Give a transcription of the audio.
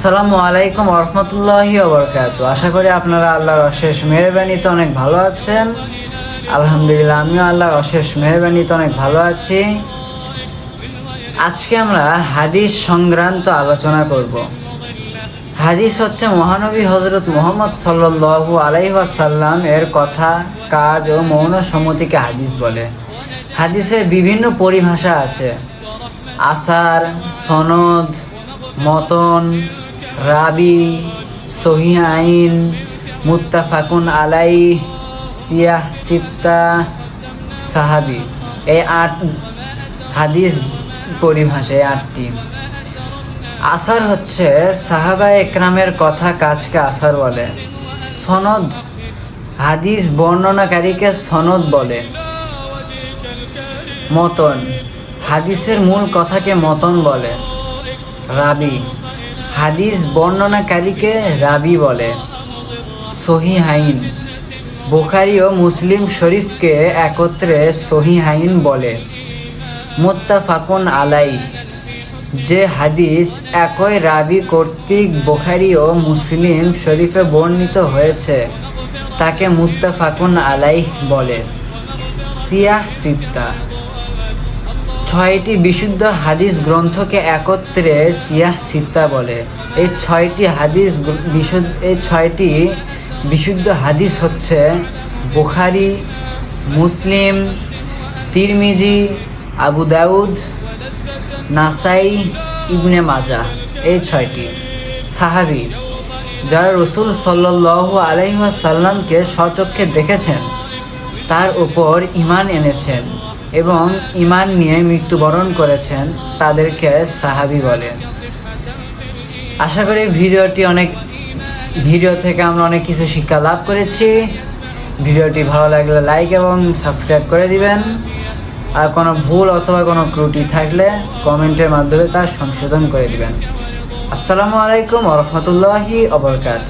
আসসালামু আলাইকুম রহমতুল্লাহি ওবরকাত আশা করি আপনারা আল্লাহর অশেষ মেহরবানিতে অনেক ভালো আছেন। আলহামদুলিল্লাহ, আমিও আল্লাহর অশেষ মেহরবানিতে অনেক ভালো আছি। আজকে আমরা হাদিস সংক্রান্ত আলোচনা করব। হাদিস হচ্ছে মহানবী হজরত মোহাম্মদ সাল্লু আলাইসাল্লাম এর কথা, কাজ ও মৌন সম্মতিকে হাদিস বলে। হাদিসের বিভিন্ন পরিভাষা আছে। আসার, সনদ, মতন রাবি সহি আইন মুত্তাফাকুন আলাই সিয়াহ সিত্তা সাহাবি। এই আট হাদিস পরিভাষা, এই আটটি। আসার হচ্ছে, সাহাবা একরামের কথা কাজকে আসার বলে। সনদ, হাদিস বর্ণনাকারীকে সনদ বলে। মতন, হাদিসের মূল কথাকে মতন বলে। রাবি হাদিস বর্ণনাকারীকে রাবি বলে। সহি হাইন বুখারি ও মুসলিম শরীফকে একত্রে সহি হাইন বলে। মুত্তাফাকুন আলাই যে হাদিস একই রাবি কর্তৃক বুখারি ও মুসলিম শরীফে বর্ণিত হয়েছে, তাকে মুত্তাফাকুন আলাই বলে। সিয়াহ সিত্তা। ছয়টি বিশুদ্ধ হাদিস গ্রন্থকে একত্রে সিয়াহ সিত্তা বলে। এই ছয়টি হাদিস বিশুদ্ধ এই ছয়টি বিশুদ্ধ হাদিস হচ্ছে বুখারি, মুসলিম, তিরমিজি, আবু দাউদ, নাসাই, ইবনে মাজা। এই ছয়টি সাহাবি যারা রসুল সাল্লাহ আলহিহাসাল্লামকে স্বচক্ষে দেখেছেন, তার উপর ইমান এনেছেন। এবং ইমান নিয়ে মৃত্যুবরণ করেছেন তাদেরকে সাহাবি বলে। আশা করি ভিডিওটি অনেক, ভিডিও থেকে আমরা অনেক কিছু শিক্ষা লাভ করেছি। ভিডিওটি ভালো লাগলে লাইক এবং সাবস্ক্রাইব করে দিবেন। আর কোনো ভুল অথবা কোনো ত্রুটি থাকলে কমেন্টের মাধ্যমে তা সংশোধন করে দিবেন। আসসালামু আলাইকুম রহমতুল্লাহি অবরকাত